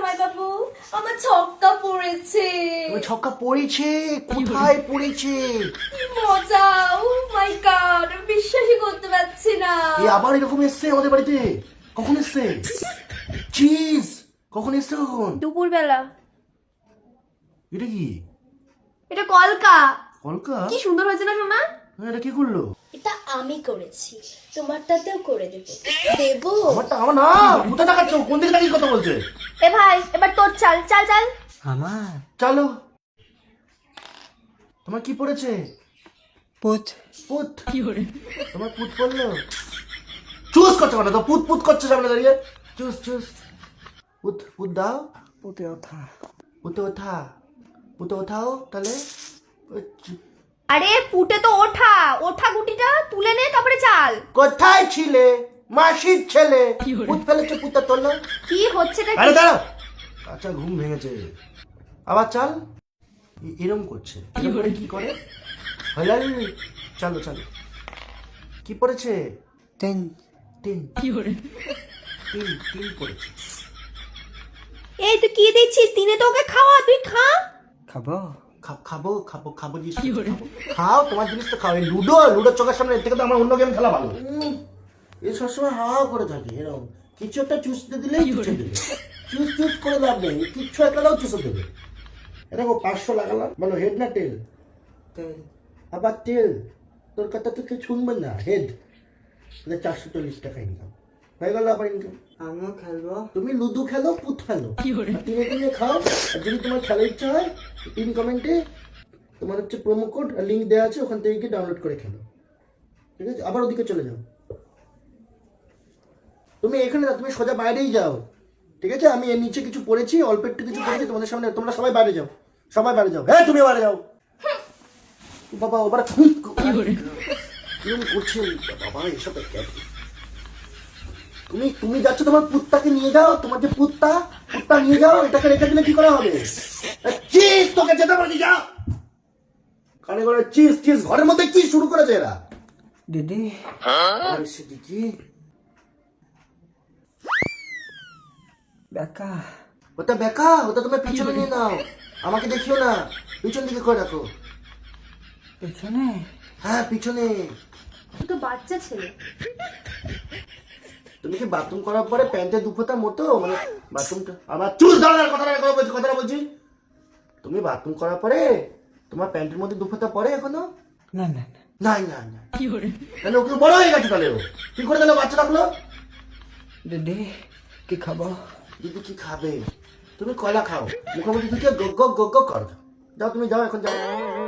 জামাই বাবু আমার ছক্কা পড়েছে। ছক্কা পড়েছে? কোথায় পড়েছে? মজা ও মাই গড বিশ্বাসই করতে পারছি না। এ আবার এরকম এসেছে ওদের বাড়িতে? কখন এসেছে? চিজ কখন এসছে কখন? দুপুরবেলা। এটা কি? এটা কলকা। কলকা? কি সুন্দর হয়েছে না শোনা এটা কি করল? এটা আমি করেছি। তোমারটাতেও করে দেবো। দেবো? আমারটা আমার না কোথায় দেখাচ্ছ? কোন দিকে দাঁড়িয়ে কথা বলছে? এ ভাই এবার তোর চাল চাল চাল। আমার? চলো। তোমার কি পড়েছে? পুত। পুত। তোমার পুত পড়ল? চুজ করছে মানে তো পুত পুত করছে সামনে দাঁড়িয়ে। চুজ চুজ পুত পুত দাও। পুতে ওঠা। পুতে ওঠা। পুতে ওঠাও তাহলে। আরে পুটে তো ওঠা। ওঠা গুটিটা তুলে নে তারপরে চাল। কোথায় ছিলে? মাসির ছেলে। পুত ফেলেছে পুতা তোলো? কি হচ্ছে এটা আরে দাঁড়াও। আচ্ছা ঘুম ভেঙেছে। আবার চাল? এরম করছে। এরম করে কি করে? হলাল চলো চলো। কি পড়েছে? তিন। তিন। তিন তিন পড়েছে। এই তুই কি দিচ্ছিস? তিনে তো ওকে খাওয়া তুই খা। খাব? খাব খাব খাব জিনিস। খাও তোমার জিনিস তো খাও। এই লুডো লুডোর চোখের সামনে এর থেকে তো আমার অন্য গেম খেলা ভালো। উম, এ সবসময় হা হা করে থাকে এরকম। কিছু একটা চুষতে দিলেই চুষে দেবে। চুষ চুষ করে লাভ নেই। কিচ্ছু একটাও চুষে দেবে। এরকম পাঁচশো লাগালাম। বলো হেড না টেল আবার তেল তোর কথা তো কেউ শুনবে না। হেড চারশো চল্লিশ টাকা ইনকাম হয়ে গেল আবার ইনকাম আমিও খেলব। তুমি লুডো খেলো পুত খেলো। আর তিনে তিনে খাও যদি তোমার খেলার ইচ্ছা হয় পিন কমেন্টে তোমার হচ্ছে প্রোমো কোড আর লিঙ্ক দেওয়া আছে ওখান থেকে গিয়ে ডাউনলোড করে খেলো। ঠিক আছে? আবার ওদিকে চলে যাও। তুমি এখানে না তুমি সোজা বাইরেই যাও। ঠিক আছে? আমি এর নিচে কিছু পড়েছি অল্প একটু কিছু পড়েছি তোমাদের সামনে তোমরা সবাই বাইরে যাও। সবাই বাইরে যাও। হ্যাঁ তুমি বাইরে যাও। বাবা ওবার কিরম করছে বাবা এসব? তুমি তুমি যাচ্ছ তোমার পুত্তাকে নিয়ে যাও তোমার যে পুত্তা পুত্তা নিয়ে যাও এটাকে রেখে দিলে কি করে হবে? চিজ তোকে যেতে পারি যাও কানে করে চিজ চিজ ঘরের মধ্যে কি শুরু করেছে এরা? দিদি। আরে সে কি বেকা। ওটা বেকা ওটা তুমি পিছনে নিয়ে নাও। আমাকে দেখিও না। পিছন দিকে করে রাখো। পেছনে? হ্যাঁ পিছনে। তুই তো বাচ্চা ছেলে। তুমি কি বাথরুম করার পরে প্যান্টে দুফোতা মতো মানে বাথরুমটা আমার চুল ধরার কথাটা কথা বলছি কথাটা বলছি তুমি বাথরুম করার পরে তোমার প্যান্টের মধ্যে দুফোতা পরে এখনও না না না না না তাহলে ওকে বড় হয়ে গেছে তাহলে ও কি করে তাহলে বাচ্চা রাখল দিদি কি খাব দিদি কি খাবে তুমি কলা খাও মুখোমুখি গগ গগ গগ করো যাও তুমি যাও এখন যাও